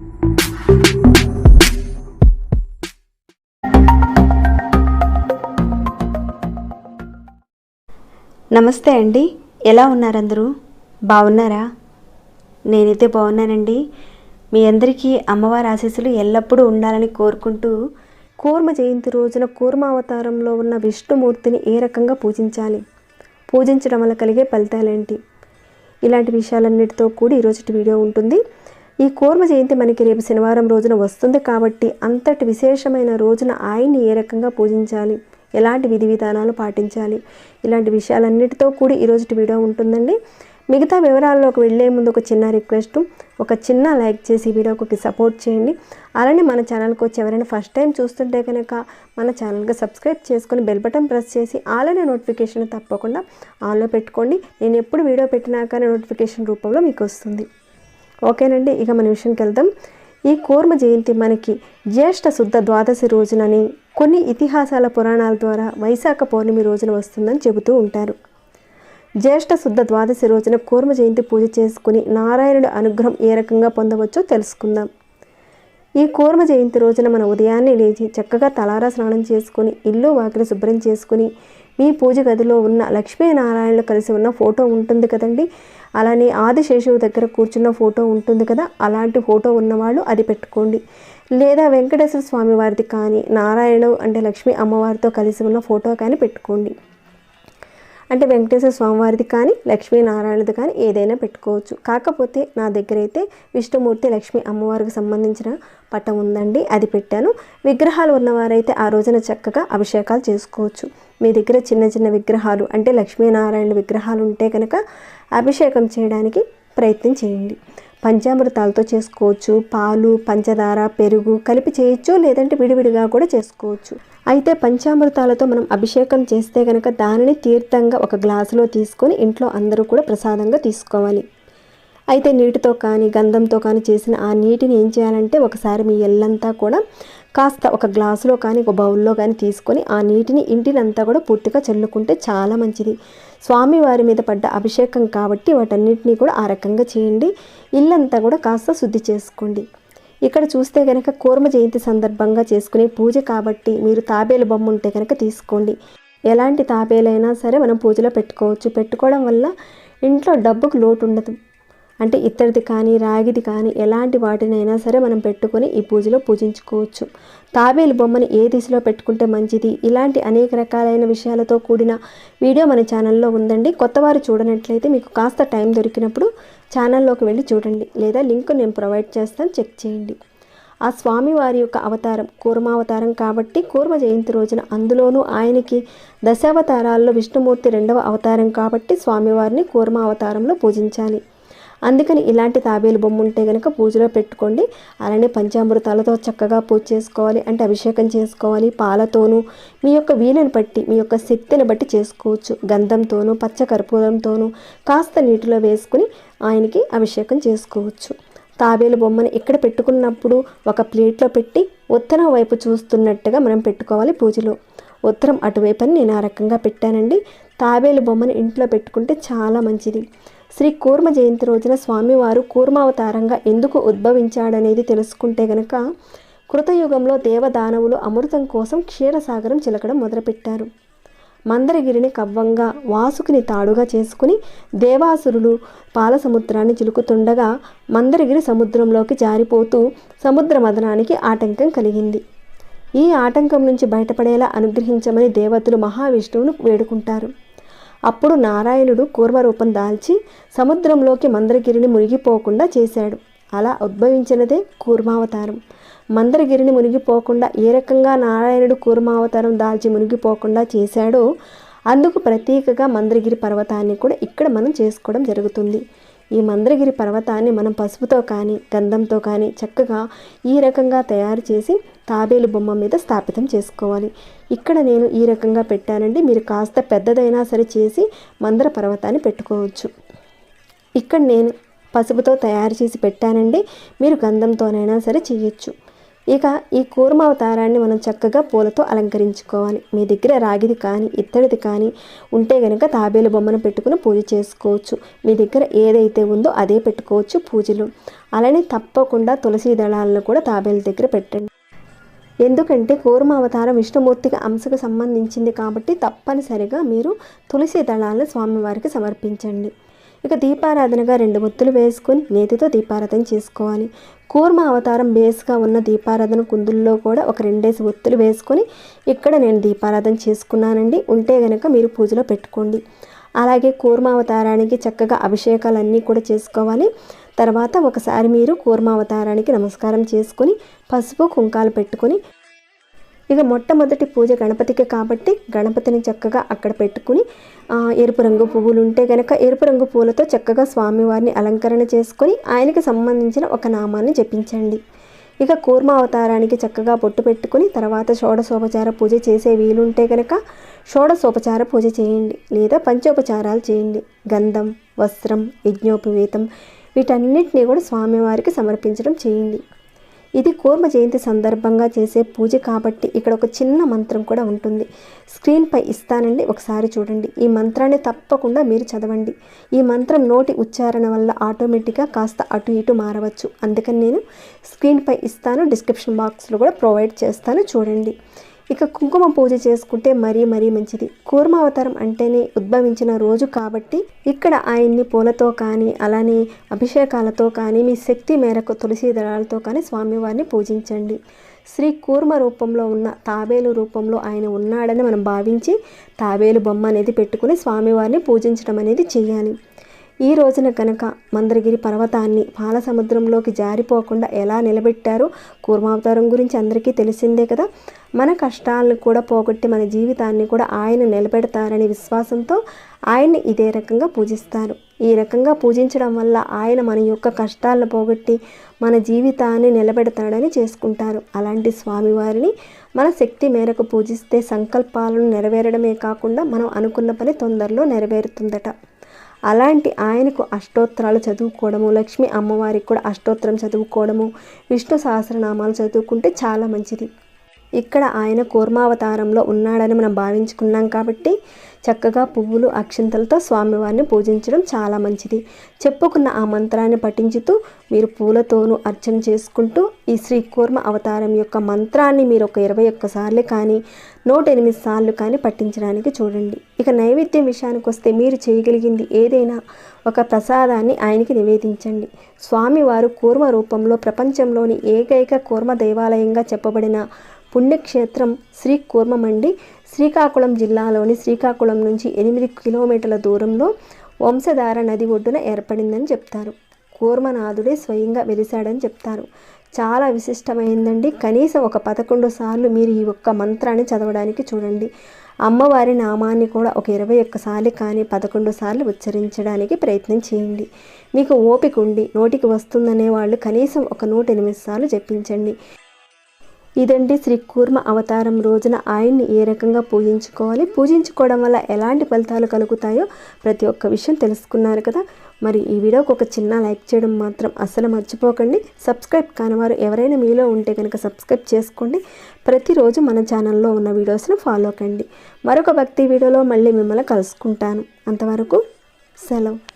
నమస్తే అండి. ఎలా ఉన్నారందరూ? బాగున్నారా? నేనైతే బాగున్నానండి. మీ అందరికీ అమ్మవారి ఆశీస్సులు ఎల్లప్పుడూ ఉండాలని కోరుకుంటూ కూర్మ జయంతి రోజున కూర్మ అవతారంలో ఉన్న విష్ణుమూర్తిని ఏ రకంగా పూజించాలి? పూజించడం వల్ల కలిగే ఫలితాలేంటి? ఇలాంటి విషయాలన్నిటితో కూడి ఈరోజు వీడియో ఉంటుంది. ఈ కూర్మ జయంతి మనకి రేపు శనివారం రోజున వస్తుంది కాబట్టి అంతటి విశేషమైన రోజున ఆయన్ని ఏ రకంగా పూజించాలి? ఎలాంటి విధి విధానాలు పాటించాలి? ఇలాంటి విషయాలన్నిటితో కూడి ఈరోజు వీడియో ఉంటుందండి. మిగతా వివరాల్లోకి వెళ్ళే ముందు ఒక చిన్న రిక్వెస్ట్. ఒక చిన్న లైక్ చేసి వీడియోకి సపోర్ట్ చేయండి. అలానే మన ఛానల్కి వచ్చి ఎవరైనా ఫస్ట్ టైం చూస్తుంటే కనుక మన ఛానల్కి సబ్స్క్రైబ్ చేసుకొని బెల్ బటన్ ప్రెస్ చేసి ఆల్రెడీ నోటిఫికేషన్ తప్పకుండా ఆన్లో పెట్టుకోండి. నేను ఎప్పుడు వీడియో పెట్టినాకనే నోటిఫికేషన్ రూపంలో మీకు వస్తుంది. ఓకేనండి ఇక మన విషయంకి వెళ్దాం. ఈ కూర్మ జయంతి మనకి జ్యేష్ఠ శుద్ధ ద్వాదశి రోజునని కొన్ని ఇతిహాసాల పురాణాల ద్వారా వైశాఖ పౌర్ణమి రోజున వస్తుందని చెబుతూ ఉంటారు. జ్యేష్ఠ శుద్ధ ద్వాదశి రోజున కూర్మ జయంతి పూజ చేసుకుని నారాయణుడి అనుగ్రహం ఏ రకంగా పొందవచ్చో తెలుసుకుందాం. ఈ కూర్మ జయంతి రోజున మన ఉదయాన్నే లేచి చక్కగా తలారా స్నానం చేసుకుని ఇల్లు వాకిలి శుభ్రం చేసుకుని మీ పూజ గదిలో ఉన్న లక్ష్మీనారాయణలు కలిసి ఉన్న ఫోటో ఉంటుంది కదండి. అలానే ఆదిశేషువు దగ్గర కూర్చున్న ఫోటో ఉంటుంది కదా. అలాంటి ఫోటో ఉన్నవాళ్ళు అది పెట్టుకోండి. లేదా వెంకటేశ్వర స్వామి వారిది కానీ నారాయణ అంటే లక్ష్మీ అమ్మవారితో కలిసి ఉన్న ఫోటో కానీ పెట్టుకోండి. అంటే వెంకటేశ్వర స్వామివారిది కానీ లక్ష్మీనారాయణది కానీ ఏదైనా పెట్టుకోవచ్చు. కాకపోతే నా దగ్గర అయితే విష్ణుమూర్తి లక్ష్మీ అమ్మవారికి సంబంధించిన పటం ఉందండి. అది పెట్టాను. విగ్రహాలు ఉన్నవారైతే ఆ రోజున చక్కగా అభిషేకాలు చేసుకోవచ్చు. మీ దగ్గర చిన్న చిన్న విగ్రహాలు అంటే లక్ష్మీనారాయణ విగ్రహాలు ఉంటే కనుక అభిషేకం చేయడానికి ప్రయత్నం చేయండి. పంచామృతాలతో చేసుకోవచ్చు. పాలు పంచదార పెరుగు కలిపి చేయొచ్చు లేదంటే విడివిడిగా కూడా చేసుకోవచ్చు. అయితే పంచామృతాలతో మనం అభిషేకం చేస్తే కనుక దానిని తీర్థంగా ఒక గ్లాసులో తీసుకొని ఇంట్లో అందరూ కూడా ప్రసాదంగా తీసుకోవాలి. అయితే నీటితో కానీ గంధంతో కానీ చేసిన ఆ నీటిని ఏం చేయాలంటే ఒకసారి మీ ఎల్లంతా కూడా కాస్త ఒక గ్లాసులో కానీ ఒక బౌల్లో కానీ తీసుకొని ఆ నీటిని ఇంటినంతా కూడా పూర్తిగా చల్లుకుంటే చాలా మంచిది. స్వామివారి మీద పడ్డ అభిషేకం కాబట్టి వాటన్నిటినీ కూడా ఆ రకంగా చేయండి. ఇల్లంతా కూడా కాస్త శుద్ధి చేసుకోండి. ఇక్కడ చూస్తే కనుక కూర్మ జయంతి సందర్భంగా చేసుకునే పూజ కాబట్టి మీరు తాబేలు బొమ్మ ఉంటే కనుక తీసుకోండి. ఎలాంటి తాబేలైనా సరే మనం పూజలో పెట్టుకోవచ్చు. పెట్టుకోవడం వల్ల ఇంట్లో డబ్బుకు లోటు ఉండదు. అంటే ఇత్తడిది కానీ రాగిది కానీ ఎలాంటి వాటినైనా సరే మనం పెట్టుకొని ఈ పూజలో పూజించుకోవచ్చు. తాబేలు బొమ్మని ఏ దిశలో పెట్టుకుంటే మంచిది? ఇలాంటి అనేక రకాలైన విషయాలతో కూడిన వీడియో మన ఛానల్లో ఉందండి. కొత్తవారు చూడనట్లయితే మీకు కాస్త టైం దొరికినప్పుడు ఛానల్లోకి వెళ్ళి చూడండి. లేదా లింక్ నేను ప్రొవైడ్ చేస్తాను చెక్ చేయండి. ఆ స్వామివారి యొక్క అవతారం కూర్మావతారం కాబట్టి కూర్మ జయంతి రోజున అందులోనూ ఆయనకి దశావతారాల్లో విష్ణుమూర్తి రెండవ అవతారం కాబట్టి స్వామివారిని కూర్మావతారంలో పూజించాలి. అందుకని ఇలాంటి తాబేలు బొమ్మ ఉంటే కనుక పూజలో పెట్టుకోండి. అలానే పంచామృతాలతో చక్కగా పూజ చేసుకోవాలి అంటే అభిషేకం చేసుకోవాలి పాలతోనూ మీ యొక్క వీలను బట్టి మీ యొక్క శక్తిని బట్టి చేసుకోవచ్చు. గంధంతోనూ పచ్చ కర్పూరంతోనూ కాస్త నీటిలో వేసుకుని ఆయనకి అభిషేకం చేసుకోవచ్చు. తాబేలు బొమ్మను ఇక్కడ పెట్టుకున్నప్పుడు ఒక ప్లేట్లో పెట్టి ఉత్తరం వైపు చూస్తున్నట్టుగా మనం పెట్టుకోవాలి పూజలో. ఉత్తరం అటువైపు అని నేను ఆ రకంగా పెట్టానండి. తాబేలు బొమ్మను ఇంట్లో పెట్టుకుంటే చాలా మంచిది. శ్రీ కూర్మ జయంతి రోజున స్వామివారు కూర్మావతారంగా ఎందుకు ఉద్భవించాడనేది తెలుసుకుంటే గనక కృతయుగంలో దేవదానవులు అమృతం కోసం క్షీరసాగరం చిలకడం మొదలుపెట్టారు. మందరగిరిని కవ్వంగా వాసుకిని తాడుగా చేసుకుని దేవాసురులు పాలసముద్రాన్ని చిలుకుతుండగా మందరగిరి సముద్రంలోకి జారిపోతూ సముద్ర మదనానికి ఆటంకం కలిగింది. ఈ ఆటంకం నుంచి బయటపడేలా అనుగ్రహించమని దేవతలు మహావిష్ణువును వేడుకుంటారు. అప్పుడు నారాయణుడు కూర్మరూపం దాల్చి సముద్రంలోకి మందరగిరిని మునిగిపోకుండా చేశాడు. అలా ఉద్భవించినదే కూర్మావతారం. మందరగిరిని మునిగిపోకుండా ఏ రకంగా నారాయణుడు కూర్మావతారం దాల్చి మునిగిపోకుండా చేశాడో అందుకు ప్రతీకగా మందరగిరి పర్వతాన్ని కూడా ఇక్కడ మనం చేసుకోవడం జరుగుతుంది. ఈ మందరగిరి పర్వతాన్ని మనం పసుపుతో కానీ గంధంతో కానీ చక్కగా ఈ రకంగా తయారు చేసి తాబేలు బొమ్మ మీద స్థాపితం చేసుకోవాలి. ఇక్కడ నేను ఈ రకంగా పెట్టానండి. మీరు కాస్త పెద్దదైనా సరే చేసి మందర పర్వతాన్ని పెట్టుకోవచ్చు. ఇక్కడ నేను పసుపుతో తయారు చేసి పెట్టానండి. మీరు గంధంతోనైనా సరే చేయొచ్చు. ఇక ఈ కూర్మ అవతారాన్ని మనం చక్కగా పూలతో అలంకరించుకోవాలి. మీ దగ్గర రాగిది కానీ ఇత్తడిది కానీ ఉంటే కనుక తాబేలు బొమ్మను పెట్టుకుని పూజ చేసుకోవచ్చు. మీ దగ్గర ఏదైతే ఉందో అదే పెట్టుకోవచ్చు పూజలు. అలానే తప్పకుండా తులసి దళాలను కూడా తాబేలు దగ్గర పెట్టండి. ఎందుకంటే కూర్మ అవతారం విష్ణుమూర్తికి అంశకు సంబంధించింది కాబట్టి తప్పనిసరిగా మీరు తులసి దళాలను స్వామివారికి సమర్పించండి. ఇక దీపారాధనగా రెండు ముత్తులు వేసుకొని నేతితో దీపారాధన చేసుకోవాలి. కూర్మ అవతారం బేస్గా ఉన్న దీపారాధన కుందుల్లో కూడా ఒక రెండేసి ఒత్తులు వేసుకొని ఇక్కడ నేను దీపారాధన చేసుకున్నానండి. ఉంటే గనక మీరు పూజలో పెట్టుకోండి. అలాగే కూర్మ అవతారానికి చక్కగా అభిషేకాలన్నీ కూడా చేసుకోవాలి. తర్వాత ఒకసారి మీరు కూర్మ అవతారానికి నమస్కారం చేసుకొని పసుపు కుంకాలు పెట్టుకొని ఇక మొట్టమొదటి పూజ గణపతికి కాబట్టి గణపతిని చక్కగా అక్కడ పెట్టుకుని ఎరుపు రంగు పువ్వులు ఉంటే గనక ఎరుపు రంగు పూలతో చక్కగా స్వామివారిని అలంకరణ చేసుకొని ఆయనకి సంబంధించిన ఒక నామాన్ని జపించండి. ఇక కూర్మ అవతారానికి చక్కగా బొట్టు పెట్టుకుని తర్వాత షోడశోపచార పూజ చేసే వీలుంటే కనుక షోడశోపచార పూజ చేయండి లేదా పంచోపచారాలు చేయండి. గంధం వస్త్రం యజ్ఞోపవేతం వీటన్నిటిని కూడా స్వామివారికి సమర్పించడం చేయండి. ఇది కూర్మ జయంతి సందర్భంగా చేసే పూజ కాబట్టి ఇక్కడ ఒక చిన్న మంత్రం కూడా ఉంటుంది. స్క్రీన్పై ఇస్తానండి ఒకసారి చూడండి. ఈ మంత్రాన్ని తప్పకుండా మీరు చదవండి. ఈ మంత్రం నోటి ఉచ్చారణ వల్ల ఆటోమేటిక్గా కాస్త అటు ఇటు మారవచ్చు. అందుకని నేను స్క్రీన్పై ఇస్తాను డిస్క్రిప్షన్ బాక్స్లో కూడా ప్రొవైడ్ చేస్తాను చూడండి. ఇక కుంకుమ పూజ చేసుకుంటే మరీ మరీ మంచిది. కూర్మ అవతారం అంటేనే ఉద్భవించిన రోజు కాబట్టి ఇక్కడ ఆయన్ని పూలతో కానీ అలానే అభిషేకాలతో కానీ మీ శక్తి మేరకు తులసి దళాలతో కానీ స్వామివారిని పూజించండి. శ్రీ కూర్మ రూపంలో ఉన్న తాబేలు రూపంలో ఆయన ఉన్నాడని మనం భావించి తాబేలు బొమ్మ అనేది పెట్టుకుని స్వామివారిని పూజించడం అనేది చేయాలి. ఈ రోజున కనుక మందరగిరి పర్వతాన్ని పాల సముద్రంలోకి జారిపోకుండా ఎలా నిలబెట్టారో కూర్మావతారం గురించి అందరికీ తెలిసిందే కదా. మన కష్టాలను కూడా పోగొట్టి మన జీవితాన్ని కూడా ఆయన నిలబెడతారనే విశ్వాసంతో ఆయన్ని ఇదే రకంగా పూజిస్తారు. ఈ రకంగా పూజించడం వల్ల ఆయన మన యొక్క కష్టాలను పోగొట్టి మన జీవితాన్ని నిలబెడతాడని చేసుకుంటారు. అలాంటి స్వామివారిని మన శక్తి మేరకు పూజిస్తే సంకల్పాలను నెరవేరడమే కాకుండా మనం అనుకున్న పని తొందరలో నెరవేరుతుందట. అలాంటి ఆయనకు అష్టోత్తరాలు చదువుకోవడము లక్ష్మి అమ్మవారికి కూడా అష్టోత్తరం చదువుకోవడము విష్ణు సహస్రనామాలు చదువుకుంటే చాలా మంచిది. ఇక్కడ ఆయన కూర్మావతారంలో ఉన్నాడని మనం భావించుకున్నాం కాబట్టి చక్కగా పువ్వులు అక్షంతలతో స్వామివారిని పూజించడం చాలా మంచిది. చెప్పుకున్న ఆ మంత్రాన్ని పఠించుతూ మీరు పూలతోనూ అర్చన చేసుకుంటూ ఈ శ్రీ కూర్మ అవతారం యొక్క మంత్రాన్ని మీరు ఒక ఇరవై ఒక్కసార్లు కానీ నూట ఎనిమిది సార్లు కానీ పట్టించడానికి చూడండి. ఇక నైవేద్యం విషయానికి వస్తే మీరు చేయగలిగింది ఏదైనా ఒక ప్రసాదాన్ని ఆయనకి నివేదించండి. స్వామివారు కూర్మ రూపంలో ప్రపంచంలోని ఏకైక కూర్మ దేవాలయంగా చెప్పబడిన పుణ్యక్షేత్రం శ్రీ కూర్మమండి శ్రీకాకుళం జిల్లాలోని శ్రీకాకుళం నుంచి ఎనిమిది కిలోమీటర్ల దూరంలో వంశధార నది ఒడ్డున ఏర్పడిందని చెప్తారు. కూర్మనాథుడే స్వయంగా వెలిశాడని చెప్తారు. చాలా విశిష్టమైందండి. కనీసం ఒక పదకొండు సార్లు మీరు ఈ ఒక్క మంత్రాన్ని చదవడానికి చూడండి. అమ్మవారి నామాన్ని కూడా ఒక ఇరవై ఒక్కసార్లు కానీ పదకొండు సార్లు ఉచ్చరించడానికి ప్రయత్నం చేయండి. మీకు ఓపిక ఉండి నోటికి వస్తుందనే వాళ్ళు కనీసం ఒక నూట ఎనిమిది సార్లు జపించండి. ఇదండి శ్రీ కూర్మ అవతారం రోజున ఆయన్ని ఏ రకంగా పూజించుకోవాలి? పూజించుకోవడం వల్ల ఎలాంటి ఫలితాలు కలుగుతాయో ప్రతి ఒక్క విషయం తెలుసుకున్నారు కదా. మరి ఈ వీడియోకి ఒక చిన్న లైక్ చేయడం మాత్రం అస్సలు మర్చిపోకండి. సబ్స్క్రైబ్ కానివారు ఎవరైనా మీలో ఉంటే కనుక సబ్స్క్రైబ్ చేసుకోండి. ప్రతిరోజు మన ఛానల్లో ఉన్న వీడియోస్ను ఫాలో కండి. మరొక భక్తి వీడియోలో మళ్ళీ మిమ్మల్ని కలుసుకుంటాను. అంతవరకు సెలవు.